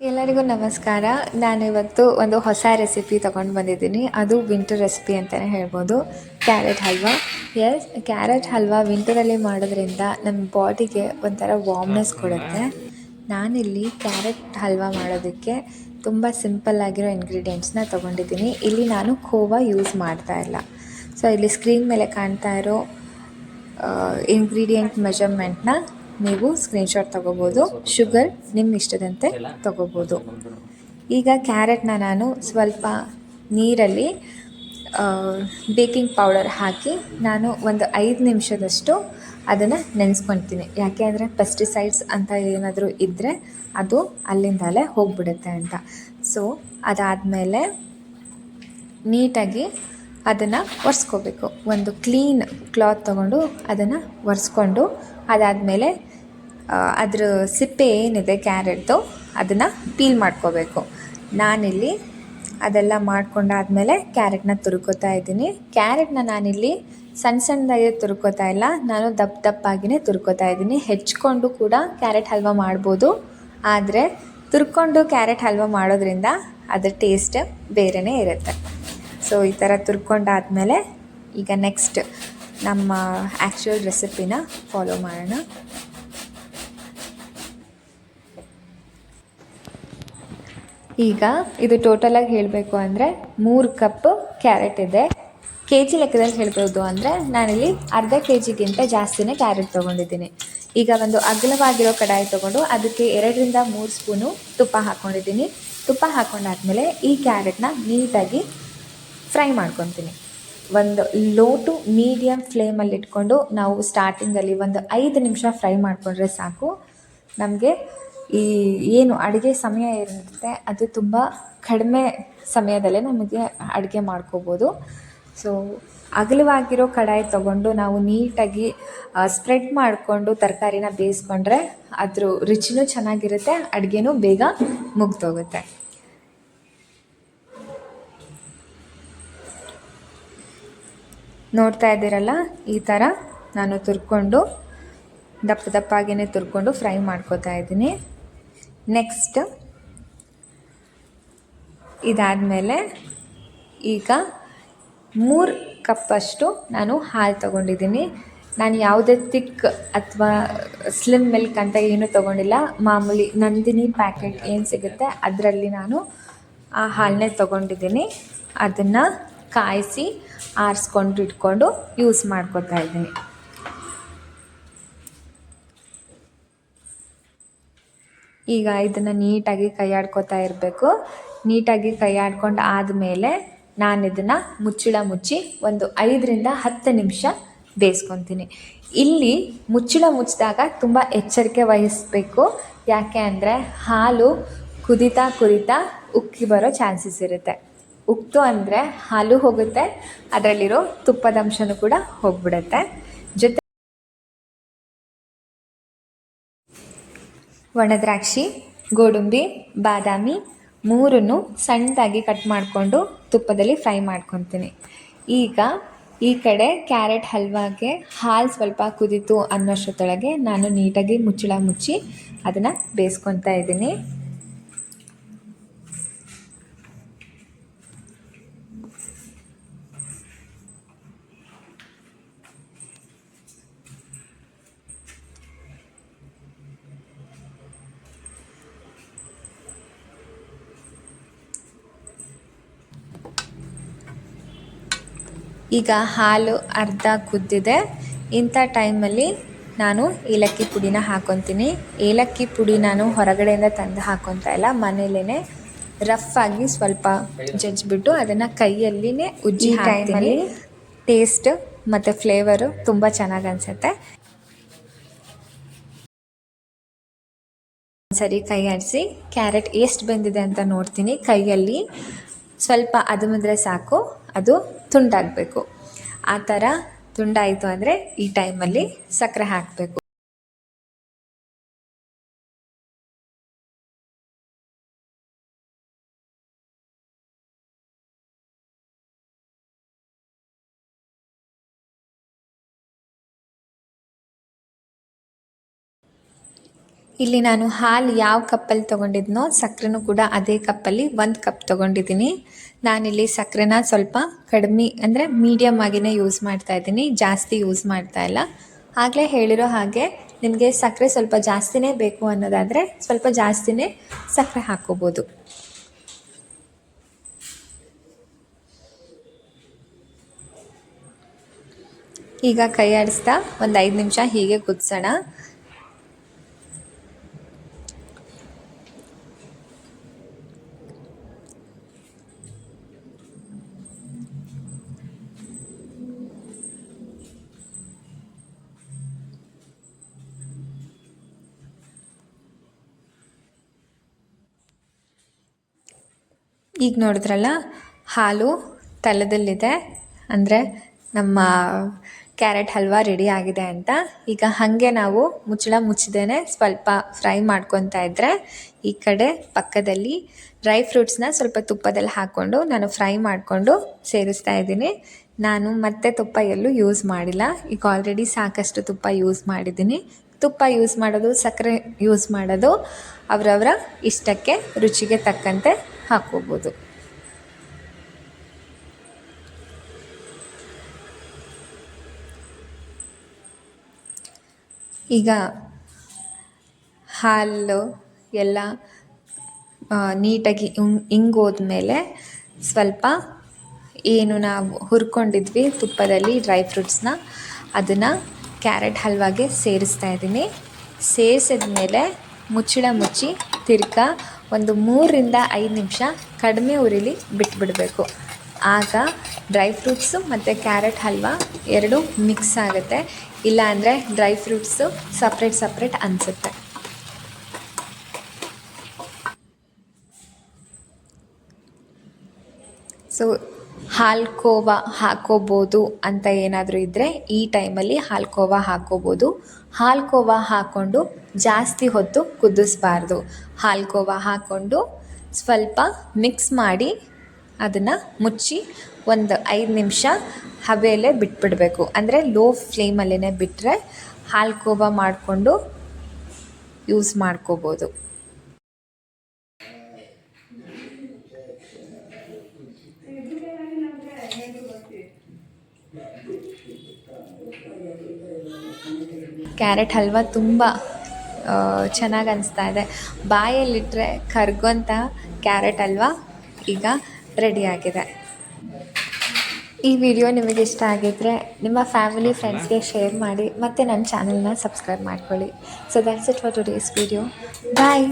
ಎಲ್ಲರಿಗೂ ನಮಸ್ಕಾರ. ನಾನು ಇವತ್ತು ಒಂದು ಹೊಸ ರೆಸಿಪಿ ತಗೊಂಡು ಬಂದಿದ್ದೀನಿ. ಅದು ವಿಂಟರ್ ರೆಸಿಪಿ ಅಂತಲೇ ಹೇಳ್ಬೋದು. Carrot halwa. Yes carrot halwa ವಿಂಟರಲ್ಲಿ ಮಾಡೋದ್ರಿಂದ ನಮ್ಮ ಬಾಡಿಗೆ ಒಂಥರ ವಾರ್ಮ್ನೆಸ್ ಕೊಡುತ್ತೆ. ನಾನಿಲ್ಲಿ ಕ್ಯಾರೆಟ್ ಹಲ್ವಾ ಮಾಡೋದಕ್ಕೆ ತುಂಬ ಸಿಂಪಲ್ ಆಗಿರೋ ಇಂಗ್ರೀಡಿಯೆಂಟ್ಸ್ನ ತೊಗೊಂಡಿದ್ದೀನಿ. ಇಲ್ಲಿ ನಾನು ಖೋವಾ ಯೂಸ್ ಮಾಡ್ತಾ ಇಲ್ಲ. ಸೊ ಇಲ್ಲಿ ಸ್ಕ್ರೀನ್ ಮೇಲೆ ಕಾಣ್ತಾ ಇರೋ ಇಂಗ್ರೀಡಿಯೆಂಟ್ ಮೆಜರ್ಮೆಂಟ್ನ ನೀವು ಸ್ಕ್ರೀನ್ಶಾಟ್ ತಗೋಬೋದು. ಶುಗರ್ ನಿಮ್ಮ ಇಷ್ಟದಂತೆ ತಗೋಬೋದು. ಈಗ ಕ್ಯಾರೆಟ್ನ ನಾನು ಸ್ವಲ್ಪ ನೀರಲ್ಲಿ ಬೇಕಿಂಗ್ ಪೌಡರ್ ಹಾಕಿ ನಾನು ಒಂದು ಐದು ನಿಮಿಷದಷ್ಟು ಅದನ್ನು ನೆನೆಸ್ಕೊತೀನಿ. ಯಾಕೆ ಅಂದರೆ ಪೆಸ್ಟಿಸೈಡ್ಸ್ ಅಂತ ಏನಾದರೂ ಇದ್ದರೆ ಅದು ಅಲ್ಲಿಂದಲೇ ಹೋಗಿಬಿಡುತ್ತೆ ಅಂತ. ಸೊ ಅದಾದಮೇಲೆ ನೀಟಾಗಿ ಅದನ್ನು ಒರೆಸ್ಕೋಬೇಕು. ಒಂದು ಕ್ಲೀನ್ ಕ್ಲಾತ್ ತೊಗೊಂಡು ಅದನ್ನು ಒರೆಸ್ಕೊಂಡು ಅದಾದಮೇಲೆ ಅದ್ರ ಸಿಪ್ಪೆ ಏನಿದೆ ಕ್ಯಾರೆಟ್ದು ಅದನ್ನು ಪೀಲ್ ಮಾಡ್ಕೋಬೇಕು. ನಾನಿಲ್ಲಿ ಅದೆಲ್ಲ ಮಾಡ್ಕೊಂಡಾದಮೇಲೆ ಕ್ಯಾರೆಟ್ನ ತುರ್ಕೋತಾ ಇದ್ದೀನಿ. ಕ್ಯಾರೆಟ್ನ ನಾನಿಲ್ಲಿ ಸಣ್ಣ ಸಣ್ಣದಾಗಿ ತುರ್ಕೋತಾ ಇಲ್ಲ, ನಾನು ದಪ್ಪ ದಪ್ಪಾಗಿಯೇ ತುರ್ಕೋತಾ ಇದ್ದೀನಿ. ಹೆಚ್ಕೊಂಡು ಕೂಡ ಕ್ಯಾರೆಟ್ ಹಲ್ವಾ ಮಾಡ್ಬೋದು, ಆದರೆ ತುರ್ಕೊಂಡು ಕ್ಯಾರೆಟ್ ಹಲ್ವಾ ಮಾಡೋದ್ರಿಂದ ಅದರ ಟೇಸ್ಟ್ ಬೇರೆಯೇ ಇರುತ್ತೆ. ಸೊ ಈ ಥರ ತುರ್ಕೊಂಡಾದಮೇಲೆ ಈಗ ನೆಕ್ಸ್ಟ್ ನಮ್ಮ ಆ್ಯಕ್ಚುಯಲ್ ರೆಸಿಪಿನ ಫಾಲೋ ಮಾಡೋಣ. ಈಗ ಇದು ಟೋಟಲಾಗಿ ಹೇಳಬೇಕು ಅಂದರೆ ಮೂರು ಕಪ್ ಕ್ಯಾರೆಟ್ ಇದೆ. ಕೆ ಜಿ ಲೆಕ್ಕದಲ್ಲಿ ಹೇಳ್ಬೋದು ಅಂದರೆ ನಾನಿಲ್ಲಿ ಅರ್ಧ ಕೆ ಜಿಗಿಂತ ಜಾಸ್ತಿನೇ ಕ್ಯಾರೆಟ್ ತೊಗೊಂಡಿದ್ದೀನಿ. ಈಗ ಒಂದು ಅಗಲವಾಗಿರೋ ಕಡಾಯಿ ತೊಗೊಂಡು ಅದಕ್ಕೆ ಎರಡರಿಂದ ಮೂರು ಸ್ಪೂನು ತುಪ್ಪ ಹಾಕ್ಕೊಂಡಿದ್ದೀನಿ ತುಪ್ಪ ಹಾಕೊಂಡಾದ್ಮೇಲೆ ಈ ಕ್ಯಾರೆಟ್ನ ನೀಟಾಗಿ ಫ್ರೈ ಮಾಡ್ಕೊತೀನಿ. ಒಂದು ಲೋ ಟು ಮೀಡಿಯಮ್ ಫ್ಲೇಮಲ್ಲಿ ಇಟ್ಕೊಂಡು ನಾವು ಸ್ಟಾರ್ಟಿಂಗಲ್ಲಿ ಒಂದು ಐದು ನಿಮಿಷ ಫ್ರೈ ಮಾಡಿಕೊಂಡ್ರೆ ಸಾಕು. ನಮಗೆ ಈ ಏನು ಅಡುಗೆ ಸಮಯ ಇರುತ್ತೆ, ಅದು ತುಂಬ ಕಡಿಮೆ ಸಮಯದಲ್ಲೇ ನಮಗೆ ಅಡುಗೆ ಮಾಡ್ಕೋಬೋದು. ಸೊ ಅಗಲವಾಗಿರೋ ಕಡಾಯಿ ತೊಗೊಂಡು ನಾವು ನೀಟಾಗಿ ಸ್ಪ್ರೆಡ್ ಮಾಡಿಕೊಂಡು ತರಕಾರಿನ ಬೇಯಿಸ್ಕೊಂಡ್ರೆ ಅದ್ರ ರುಚಿನೂ ಚೆನ್ನಾಗಿರುತ್ತೆ, ಅಡುಗೆನೂ ಬೇಗ ಮುಗ್ದೋಗುತ್ತೆ. ನೋಡ್ತಾ ಇದ್ದೀರಲ್ಲ, ಈ ಥರ ನಾನು ತುರ್ಕೊಂಡು, ದಪ್ಪ ದಪ್ಪಾಗಿಯೇ ತುರ್ಕೊಂಡು ಫ್ರೈ ಮಾಡ್ಕೋತಾ ಇದ್ದೀನಿ. ನೆಕ್ಸ್ಟ್ ಇದಾದಮೇಲೆ ಈಗ ಮೂರು ಕಪ್ಪಷ್ಟು ನಾನು ಹಾಲು ತಗೊಂಡಿದ್ದೀನಿ. ನಾನು ಯಾವುದೇ ತಿಕ್ ಅಥವಾ ಸ್ಲಿಮ್ ಮಿಲ್ಕ್ ಅಂತ ಏನೂ ತೊಗೊಂಡಿಲ್ಲ. ಮಾಮೂಲಿ ನಂದಿನಿ ಪ್ಯಾಕೆಟ್ ಏನು ಸಿಗುತ್ತೆ ಅದರಲ್ಲಿ ನಾನು ಆ ಹಾಲನ್ನೇ ತೊಗೊಂಡಿದ್ದೀನಿ. ಅದನ್ನು ಕಾಯಿಸಿ ಆರಿಸ್ಕೊಂಡು ಇಟ್ಕೊಂಡು ಯೂಸ್ ಮಾಡ್ಕೊತಾ ಇದ್ದೀನಿ. ಈಗ ಇದನ್ನು ನೀಟಾಗಿ ಕೈ ಆಡ್ಕೊತಾ ಇರಬೇಕು. ನೀಟಾಗಿ ಕೈ ಆಡ್ಕೊಂಡು ಆದಮೇಲೆ ನಾನು ಇದನ್ನು ಮುಚ್ಚಳ ಮುಚ್ಚಿ ಒಂದು ಐದರಿಂದ ಹತ್ತು ನಿಮಿಷ ಬೇಯಿಸ್ಕೊತೀನಿ. ಇಲ್ಲಿ ಮುಚ್ಚಳ ಮುಚ್ಚಿದಾಗ ತುಂಬ ಎಚ್ಚರಿಕೆ ವಹಿಸಬೇಕು. ಯಾಕೆ ಅಂದರೆ ಹಾಲು ಕುದಿತಾ ಕುದಿತಾ ಉಕ್ಕಿ ಬರೋ ಚಾನ್ಸಸ್ ಇರುತ್ತೆ. ಉಕ್ತು ಅಂದರೆ ಹಾಲು ಹೋಗುತ್ತೆ, ಅದರಲ್ಲಿರೋ ತುಪ್ಪದ ಅಂಶನೂ ಕೂಡ ಹೋಗ್ಬಿಡುತ್ತೆ. ಜೊತೆ ಒಣದ್ರಾಕ್ಷಿ, ಗೋಡಂಬಿ, ಬಾದಾಮಿ ಮೂರನ್ನು ಸಣ್ಣದಾಗಿ ಕಟ್ ಮಾಡಿಕೊಂಡು ತುಪ್ಪದಲ್ಲಿ ಫ್ರೈ ಮಾಡ್ಕೊತೀನಿ. ಈಗ ಈ ಕಡೆ ಕ್ಯಾರೆಟ್ ಹಲ್ವಾಗೆ ಹಾಲು ಸ್ವಲ್ಪ ಕುದೀತು ಅನ್ನೋಷ್ಟೊತ್ತೊಳಗೆ ನಾನು ನೀಟಾಗಿ ಮುಚ್ಚಳ ಮುಚ್ಚಿ ಅದನ್ನು ಬೇಯಿಸ್ಕೊತಾ ಇದ್ದೀನಿ. ಈಗ ಹಾಲು ಅರ್ಧ ಕುದ್ದಿದೆ. ಇಂಥ ಟೈಮಲ್ಲಿ ನಾನು ಏಲಕ್ಕಿ ಪುಡಿನ ಹಾಕೊತೀನಿ. ಏಲಕ್ಕಿ ಪುಡಿ ನಾನು ಹೊರಗಡೆಯಿಂದ ತಂದು ಹಾಕೋಂತ ಇಲ್ಲ ಮನೇಲೇ ರಫ್ ಆಗಿ ಸ್ವಲ್ಪ ಜಜ್ಜಿಬಿಟ್ಟು ಅದನ್ನು ಕೈಯಲ್ಲಿನೇ ಉಜ್ಜಿ ಟೈಮಲ್ಲಿ ಟೇಸ್ಟ್ ಮತ್ತು ಫ್ಲೇವರು ತುಂಬ ಚೆನ್ನಾಗಿ ಅನಿಸುತ್ತೆ. ಸರಿ ಕೈ ಆಡಿಸಿ ಕ್ಯಾರೆಟ್ ಎಷ್ಟು ಬೆಂದಿದೆ ಅಂತ ನೋಡ್ತೀನಿ. ಕೈಯಲ್ಲಿ ಸ್ವಲ್ಪ ಅದುಮಿದ್ರೆ ಸಾಕು ಅದು ತುಂಡಾಗಬೇಕು. ಆ ಥರ ತುಂಡಾಯಿತು ಅಂದರೆ ಈ ಟೈಮಲ್ಲಿ ಸಕ್ಕರೆ ಹಾಕಬೇಕು. ಇಲ್ಲಿ ನಾನು ಹಾಲು ಯಾವ ಕಪ್ಪಲ್ಲಿ ತೊಗೊಂಡಿದ್ನೋ ಸಕ್ಕರೆನೂ ಕೂಡ ಅದೇ ಕಪ್ಪಲ್ಲಿ ಒಂದು ಕಪ್ ತೊಗೊಂಡಿದ್ದೀನಿ. ನಾನಿಲ್ಲಿ ಸಕ್ಕರೆನ ಸ್ವಲ್ಪ ಕಡಿಮೆ ಅಂದರೆ ಮೀಡಿಯಮ್ ಆಗಿನೇ ಯೂಸ್ ಮಾಡ್ತಾ ಇದ್ದೀನಿ, ಜಾಸ್ತಿ ಯೂಸ್ ಮಾಡ್ತಾ ಇಲ್ಲ. ಆಗಲೇ ಹೇಳಿರೋ ಹಾಗೆ ನಿಮಗೆ ಸಕ್ಕರೆ ಸ್ವಲ್ಪ ಜಾಸ್ತಿನೇ ಬೇಕು ಅನ್ನೋದಾದರೆ ಸ್ವಲ್ಪ ಜಾಸ್ತಿನೇ ಸಕ್ಕರೆ ಹಾಕೋಬೋದು. ಈಗ ಕೈ ಆಡಿಸ್ತಾ ಒಂದು ಐದು ನಿಮಿಷ ಹೀಗೆ ಕುದಿಸೋಣ. ಈಗ ನೋಡಿದ್ರಲ್ಲ, ಹಾಲು ತಲೆದಲ್ಲಿದೆ. ಅಂದರೆ ನಮ್ಮ ಕ್ಯಾರೆಟ್ ಹಲ್ವಾ ರೆಡಿ ಆಗಿದೆ ಅಂತ. ಈಗ ಹಾಗೆ ನಾವು ಮುಚ್ಚಳ ಮುಚ್ಚದೇನೆ ಸ್ವಲ್ಪ ಫ್ರೈ ಮಾಡ್ಕೊತಾ ಇದ್ದರೆ ಈ ಕಡೆ ಪಕ್ಕದಲ್ಲಿ ಡ್ರೈ ಫ್ರೂಟ್ಸ್ನ ಸ್ವಲ್ಪ ತುಪ್ಪದಲ್ಲಿ ಹಾಕ್ಕೊಂಡು ನಾನು ಫ್ರೈ ಮಾಡಿಕೊಂಡು ಸೇರಿಸ್ತಾ ಇದ್ದೀನಿ. ನಾನು ಮತ್ತೆ ತುಪ್ಪ ಎಲ್ಲೂ ಯೂಸ್ ಮಾಡಿಲ್ಲ. ಈಗ ಆಲ್ರೆಡಿ ಸಾಕಷ್ಟು ತುಪ್ಪ ಯೂಸ್ ಮಾಡಿದ್ದೀನಿ. ತುಪ್ಪ ಯೂಸ್ ಮಾಡೋದು, ಸಕ್ಕರೆ ಯೂಸ್ ಮಾಡೋದು ಅವರವರ ಇಷ್ಟಕ್ಕೆ, ರುಚಿಗೆ ತಕ್ಕಂತೆ ಹಾಕ್ಕೋಬೋದು ಈಗ ಹಾಲು ಎಲ್ಲ ನೀಟಾಗಿ ಹಿಂಗೋದ್ಮೇಲೆ ಸ್ವಲ್ಪ ಏನು ನಾವು ಹುರ್ಕೊಂಡಿದ್ವಿ ತುಪ್ಪದಲ್ಲಿ ಡ್ರೈ ಫ್ರೂಟ್ಸ್ನ, ಅದನ್ನು ಕ್ಯಾರೆಟ್ ಹಲ್ವಾಗೆ ಸೇರಿಸ್ತಾ ಇದ್ದೀನಿ. ಸೇರಿಸಿದ್ಮೇಲೆ ಮುಚ್ಚಳ ಮುಚ್ಚಿ ತಿರ್ಗಾ ಒಂದು ಮೂರರಿಂದ ಐದು ನಿಮಿಷ ಕಡಿಮೆ ಉರಿಲಿ ಬಿಟ್ಬಿಡಬೇಕು. ಆಗ ಡ್ರೈ ಫ್ರೂಟ್ಸು ಮತ್ತು ಕ್ಯಾರೆಟ್ ಹಲ್ವಾ ಎರಡು ಮಿಕ್ಸ್ ಆಗುತ್ತೆ. ಇಲ್ಲ ಅಂದರೆ ಡ್ರೈ ಫ್ರೂಟ್ಸು ಸಪ್ರೇಟ್ ಸಪ್ರೇಟ್ ಅನಿಸುತ್ತೆ. ಸೊ ಹಾಲ್ಕೋವಾ ಹಾಕೋಬೋದು ಅಂತ ಏನಾದರೂ ಇದ್ದರೆ ಈ ಟೈಮಲ್ಲಿ ಹಾಲ್ಕೋವಾ ಹಾಕೋಬೋದು. ಹಾಲ್ಕೋವಾ ಹಾಕ್ಕೊಂಡು ಜಾಸ್ತಿ ಹೊತ್ತು ಕುದಿಸ್ಬಾರ್ದು. ಹಾಲ್ಕೋವಾ ಹಾಕ್ಕೊಂಡು ಸ್ವಲ್ಪ ಮಿಕ್ಸ್ ಮಾಡಿ ಅದನ್ನು ಮುಚ್ಚಿ ಒಂದು ಐದು ನಿಮಿಷ ಹಬೆಯಲ್ಲೇ ಬಿಟ್ಬಿಡಬೇಕು. ಅಂದರೆ ಲೋ ಫ್ಲೇಮಲ್ಲೇ ಬಿಟ್ಟರೆ ಹಾಲ್ಕೋವಾ ಮಾಡಿಕೊಂಡು ಯೂಸ್ ಮಾಡ್ಕೋಬೋದು. ಕ್ಯಾರೆಟ್ ಹಲ್ವ ತುಂಬ ಚೆನ್ನಾಗಿ ಅನಿಸ್ತಾ ಇದೆ. ಬಾಯಲ್ಲಿಟ್ಟರೆ ಕರ್ಗೋಂಥ ಕ್ಯಾರೆಟ್ ಹಲ್ವ ಈಗ ರೆಡಿಯಾಗಿದೆ ಈ ವಿಡಿಯೋ ನಿಮಗೆ ಇಷ್ಟ ಆಗಿದ್ದರೆ ನಿಮ್ಮ ಫ್ಯಾಮಿಲಿ, ಫ್ರೆಂಡ್ಸ್ಗೆ ಶೇರ್ ಮಾಡಿ ಮತ್ತು ನನ್ನ ಚಾನಲ್ನ ಸಬ್ಸ್ಕ್ರೈಬ್ ಮಾಡ್ಕೊಳ್ಳಿ. So that's it for today's video bye